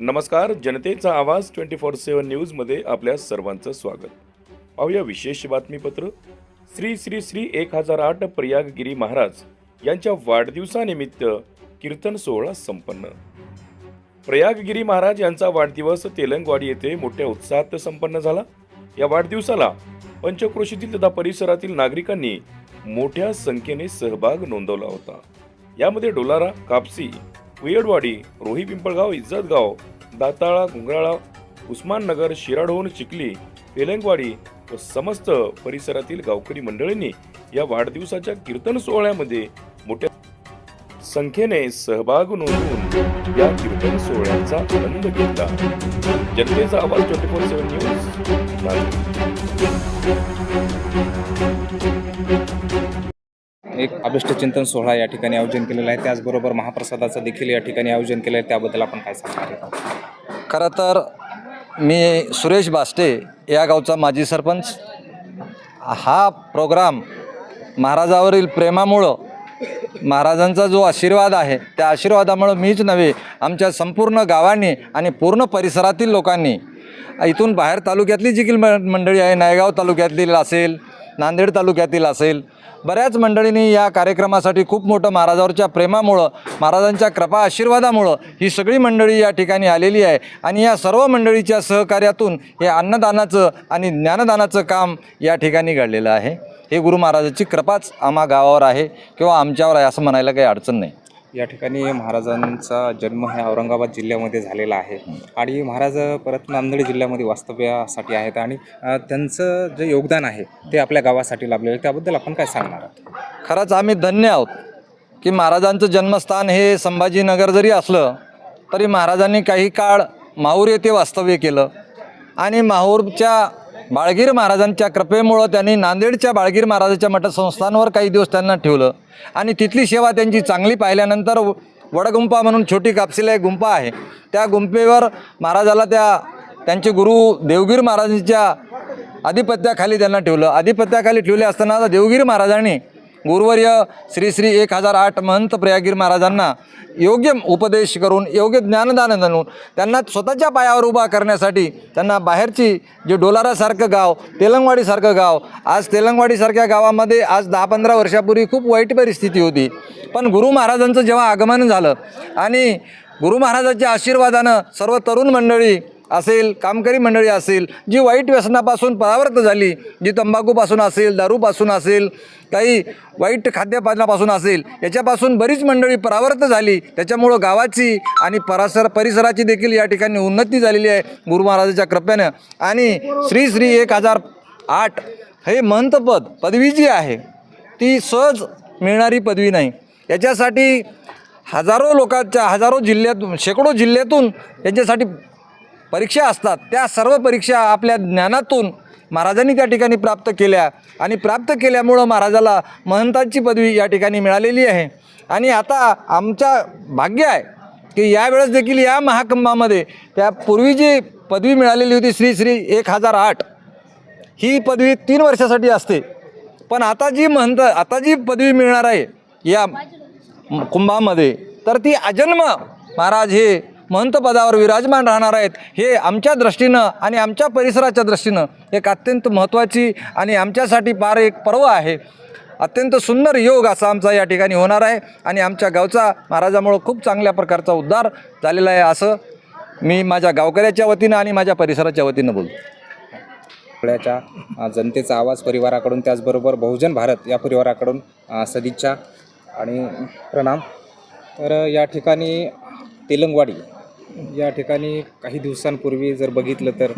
नमस्कार जनतेचा आवाज ट्वेंटी फोर सेवन न्यूजमध्ये आपल्या सर्वांचं स्वागत. पाहूया विशेष बातमीपत्र. श्री श्री श्री एक हजार आठ प्रयागगिरी महाराज यांच्या वाढदिवसानिमित्त कीर्तन सोहळा संपन्न. प्रयागगिरी महाराज यांचा वाढदिवस तेलंगवाडी येथे मोठ्या उत्साहात संपन्न झाला. या वाढदिवसाला पंचक्रोशीतील तथा परिसरातील नागरिकांनी मोठ्या संख्येने सहभाग नोंदवला होता. यामध्ये डोलारा कापसी वियडवाडी रोही पिंपळगाव इज्जतगाव दाताळा घुंगराळा उस्माननगर शिराढोण चिखली तेलंगवाडी व समस्त परिसरातील गावकरी मंडळींनी या वाढदिवसाच्या कीर्तन सोहळ्यामध्ये मोठ्या संख्येने सहभाग नोंदवून या कीर्तन सोहळ्याचा आनंद घेतला. जनतेचा आवाज ट्वेंटी फोर सेव्हन न्यूज एक अभिष्ट चिंतन सोहळा या ठिकाणी आयोजन केलेला आहे. त्याचबरोबर महाप्रसादाचं देखील या ठिकाणी आयोजन केलं आहे त्याबद्दल आपण काय सांगणार आहे खरं तर मी सुरेश बास्टे या गावचा माजी सरपंच. हा प्रोग्राम महाराजावरील प्रेमामुळं महाराजांचा जो आशीर्वाद आहे त्या आशीर्वादामुळं मीच नव्हे आमच्या संपूर्ण गावांनी आणि पूर्ण परिसरातील लोकांनी इथून बाहेर तालुक्यातली जी म- मंडळी आहे नायगाव तालुक्यातील असेल नांदेड तालुक्यातील असेल. बऱ्याच मंडळींनी या कार्यक्रमासाठी खूप मोठं महाराजावरच्या प्रेमामुळं महाराजांच्या कृपा आशीर्वादामुळं ही सगळी मंडळी या ठिकाणी आलेली आहे. आणि या सर्व मंडळीच्या सहकार्यातून हे अन्नदानाचं आणि ज्ञानदानाचं काम या ठिकाणी घडलेलं आहे. हे गुरु महाराजाची कृपाच आम्हा गावावर आहे किंवा आमच्यावर आहे असं म्हणायला काही अडचण नाही. या ठिकाणी महाराजांचा जन्म हे औरंगाबाद जिल्ह्यामध्ये झालेला आहे. आणि महाराज परत नांदेड जिल्ह्यामध्ये वास्तव्यासाठी आहेत आणि त्यांचं जे योगदान आहे ते आपल्या गावासाठी लाभलेलं आहे. त्याबद्दल आपण काय सांगणार आहोत? खरंच आम्ही धन्य आहोत की महाराजांचं जन्मस्थान हे संभाजीनगर जरी असलं तरी महाराजांनी काही काळ माहूर येथे वास्तव्य केलं. आणि माहूरच्या बाळगीर महाराजांच्या कृपेमुळं त्यांनी नांदेडच्या बाळगीर महाराजाच्या मठसंस्थानवर काही दिवस त्यांना ठेवलं. आणि तिथली सेवा त्यांची चांगली पाहिल्यानंतर व- वडगुंपा म्हणून छोटी कापसीला एक गुंपा आहे. त्या गुंपेवर महाराजाला त्या त्यांचे गुरु देवगीर महाराजांच्या आधिपत्याखाली त्यांना ठेवलं. आधिपत्याखाली ठेवले असताना आता देवगिरी महाराजांनी गुरुवर्य श्री श्री एक हजार आठ महंत प्रयागीर महाराजांना योग्य उपदेश करून योग्य ज्ञानदान देऊन त्यांना स्वतःच्या पायावर उभा करण्यासाठी त्यांना बाहेरची जे डोलारासारखं गाव तेलंगवाडीसारखं गाव आज तेलंगवाडीसारख्या गावामध्ये आज दहा पंधरा वर्षापूर्वी खूप वाईट परिस्थिती होती. पण गुरु महाराजांचं जेव्हा आगमन झालं आणि गुरु महाराजांच्या आशीर्वादानं सर्व तरुण मंडळी असेल कामकरी मंडळी असेल जी वाईट व्यसनापासून परावृत्त झाली जी तंबाखूपासून असेल दारूपासून असेल काही वाईट खाद्यपानापासून असेल याच्यापासून बरीच मंडळी परावृत्त झाली. त्याच्यामुळं गावाची आणि परासर परिसराची देखील या ठिकाणी उन्नती झालेली आहे गुरु महाराजाच्या कृपेनं. आणि श्री श्री एक हजार आठ हे महंतपद पदवी जी आहे ती सहज मिळणारी पदवी नाही. याच्यासाठी हजारो लोकांच्या हजारो जिल्ह्यातून शेकडो जिल्ह्यातून याच्यासाठी परीक्षा असतात. त्या सर्व परीक्षा आपल्या ज्ञानातून महाराजांनी त्या ठिकाणी प्राप्त केल्या आणि प्राप्त केल्यामुळं महाराजाला महंतांची पदवी या ठिकाणी मिळालेली आहे. आणि आता आमच्या भाग्य आहे की यावेळेस देखील या महाकुंभामध्ये त्या पूर्वी जी पदवी मिळालेली होती श्री श्री एक हजार आठ ही पदवी तीन वर्षासाठी असते. पण आता जी महंत आता जी पदवी मिळणार आहे या कुंभामध्ये तर ती अजन्म महाराज हे महंत पदावर विराजमान राहणार आहेत हे आमच्या दृष्टीनं आणि आमच्या परिसराच्या दृष्टीनं एक अत्यंत महत्त्वाची आणि आमच्यासाठी फार एक पर्व आहे. अत्यंत सुंदर योग असा आमचा या ठिकाणी होणार आहे आणि आमच्या गावचा महाराजामुळं खूप चांगल्या प्रकारचा उद्धार झालेला आहे असं मी माझ्या गावकऱ्याच्या वतीनं आणि माझ्या परिसराच्या वतीनं बोलतो. सगळ्याच्या जनतेचा आवाज परिवाराकडून त्याचबरोबर बहुजन भारत या परिवाराकडून सदिच्छा आणि प्रणाम. तर या ठिकाणी तेलंगवाडी या ठिकाणी काही दिवसांपूर्वी जर बघितलं तर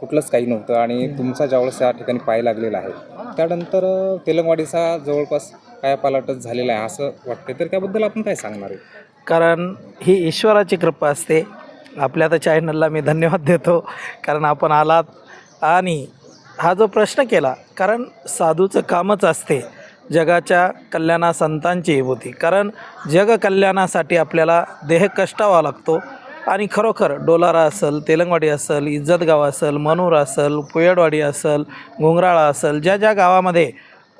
कुठलंच काही नव्हतं आणि तुमचा ज्यावेळेस या ठिकाणी पाय लागलेला आहे त्यानंतर तेलंगवाडीचा जवळपास कायापालटच झालेला आहे असं वाटतं तर त्याबद्दल आपण काय सांगणार आहे? कारण ही ईश्वराची कृपा असते. आपल्या तर चॅनलला मी धन्यवाद देतो. कारण आपण आलात आणि हा जो प्रश्न केला कारण साधूचं कामच असते. जगाच्या कल्याणा संतांची होती कारण जग कल्याणासाठी आपल्याला देह कष्टावा लागतो. आणि खरोखर डोलारा असेल तेलंगवाडी असेल इज्जतगाव असेल मनूर असेल पुयडवाडी असेल घुंगराळा असेल ज्या ज्या गावामध्ये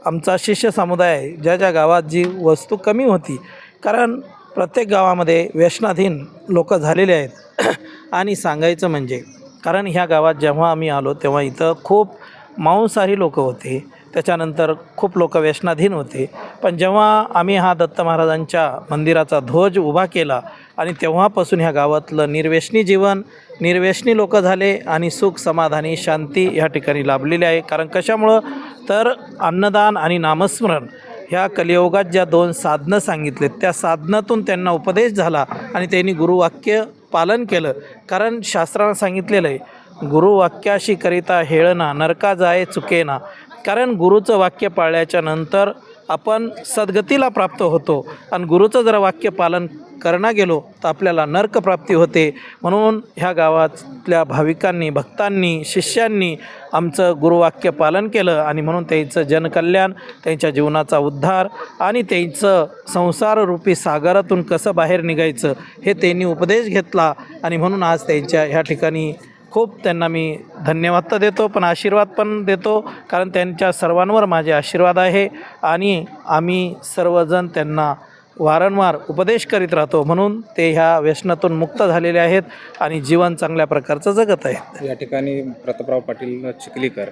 आमचा शिष्य समुदाय ज्या ज्या गावात जी वस्तू कमी होती. कारण प्रत्येक गावामध्ये व्यसनाधीन लोक झालेले आहेत. आणि सांगायचं म्हणजे कारण ह्या गावात जेव्हा आम्ही आलो तेव्हा इथं खूप मांसाहारी लोक होते. त्याच्यानंतर खूप लोक व्यसनाधीन होते. पण जेव्हा आम्ही हा दत्त महाराजांच्या मंदिराचा ध्वज उभा केला आणि तेव्हापासून ह्या गावातलं निर्व्यसनी जीवन निर्व्यसनी लोक झाले आणि सुख समाधानी शांती ह्या ठिकाणी लाभलेली आहे. कारण कशामुळं? तर अन्नदान आणि नामस्मरण ह्या कलियुगात ज्या दोन साधनं सांगितलेत त्या साधनातून त्यांना उपदेश झाला आणि त्यांनी गुरुवाक्य पालन केलं. कारण शास्त्रानं सांगितलेलं आहे गुरुवाक्याशी करिता हेळना नरका जाय चुकेना. कारण गुरुचं वाक्य पाळल्याच्या नंतर आपण सद्गतीला प्राप्त होतो. आणि गुरुचं जर वाक्य पालन करणं गेलो तर आपल्याला नर्क प्राप्ती होते. म्हणून ह्या गावातल्या भाविकांनी भक्तांनी शिष्यांनी आमचं गुरुवाक्य पालन केलं आणि म्हणून त्यांचं जनकल्याण त्यांच्या जीवनाचा उद्धार आणि त्यांचं संसाररूपी सागरातून कसं बाहेर निघायचं हे त्यांनी उपदेश घेतला आणि म्हणून आज त्यांच्या ह्या ठिकाणी खूप त्यांना मी धन्यवाद तर देतो पण आशीर्वाद पण देतो कारण त्यांच्या सर्वांवर माझे आशीर्वाद आहे आणि आम्ही सर्वजण त्यांना वारंवार उपदेश करीत राहतो. म्हणून ते ह्या व्यसनातून मुक्त झालेले आहेत आणि जीवन चांगल्या प्रकारचं जगत आहे या ठिकाणी प्रतापराव पाटील चिखलीकर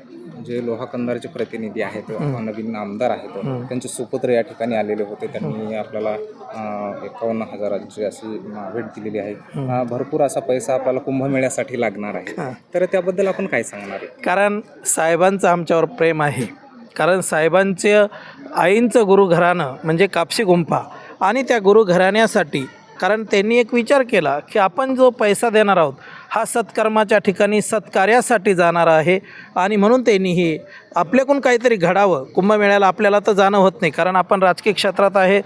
जे लोहा कंदारचे प्रतिनिधी आहेत नवीन आमदार आहेत त्यांचे सुपुत्र या ठिकाणी आलेले होते. त्यांनी आपल्याला एकावन्न हजारांची अशी भेट दिलेली आहे. भरपूर असा पैसा आपल्याला कुंभमेळ्यासाठी लागणार आहे. तर त्याबद्दल आपण काय सांगणार आहे? कारण साहेबांचं आमच्यावर प्रेम आहे. कारण साहेबांचं आईंचं गुरुघराणं म्हणजे कापशी गुंफा आणि त्या गुरुघराण्यासाठी कारण त्यांनी एक विचार केला की आपण जो पैसा देणार आहोत हा सत्कर्माच्या ठिकाणी सत्कार्यासाठी जाणार आहे आणि म्हणून त्यांनी हे आपल्याकडून काहीतरी घडावं. कुंभमेळ्याला आपल्याला तर जाणं होत नाही कारण आपण राजकीय क्षेत्रात आहे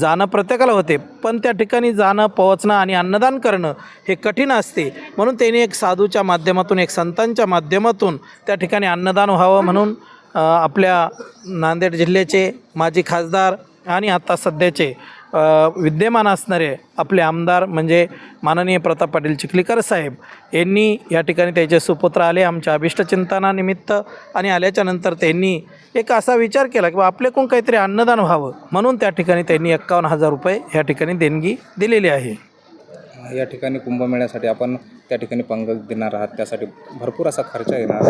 जाणं प्रत्येकाला होते पण त्या ठिकाणी जाणं पोहोचणं आणि अन्नदान करणं हे कठीण असते. म्हणून त्यांनी एक साधूच्या माध्यमातून एक संतांच्या माध्यमातून त्या ठिकाणी अन्नदान व्हावं म्हणून आपल्या नांदेड जिल्ह्याचे माजी खासदार आणि आता सध्याचे विद्यमान असणारे आपले आमदार म्हणजे माननीय प्रताप पाटील चिखलीकर साहेब यांनी या ठिकाणी त्याचे सुपुत्र आले आमच्या अभिष्टचिंतनानिमित्त आणि आल्याच्यानंतर त्यांनी एक असा विचार केला की बा आपल्याकडून काहीतरी अन्नदान व्हावं म्हणून त्या ठिकाणी त्यांनी एक्कावन्न हजार रुपये या ठिकाणी देणगी दिलेली आहे. या ठिकाणी कुंभमेळ्यासाठी आपण त्या ठिकाणी पंगत देणार आहात त्यासाठी भरपूर असा खर्च येणार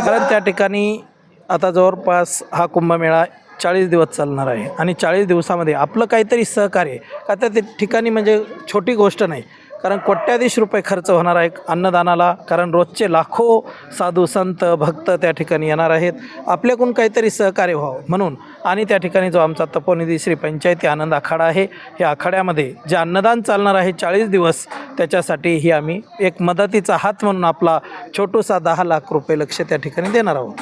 कारण त्या ठिकाणी आता जवळपास हा कुंभमेळा चाळीस दिवस चालणार आहे. आणि चाळीस दिवसामध्ये आपलं काहीतरी सहकार्य का त्या ते ठिकाणी म्हणजे छोटी गोष्ट नाही. कारण कोट्याधीश रुपये खर्च होणार आहे अन्नदानाला. कारण रोजचे लाखो साधू संत भक्त त्या ठिकाणी येणार आहेत. आपल्याकडून काहीतरी सहकार्य व्हावं म्हणून. आणि त्या ठिकाणी जो आमचा तपोनिधी श्री पंचायती आनंद आखाडा आहे या आखाड्यामध्ये जे अन्नदान चालणार आहे चाळीस दिवस त्याच्यासाठी ही आम्ही एक मदतीचा हात म्हणून आपला छोटूसा दहा लाख रुपये लक्ष त्या ठिकाणी देणार आहोत.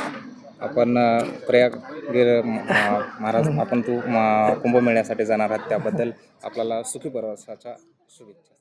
आपण प्रयाग गिर महाराज आपण तू कुंभमेळ्यासाठी जाणार आहात त्याबद्दल आपल्याला सुखी प्रवासाच्या शुभेच्छा.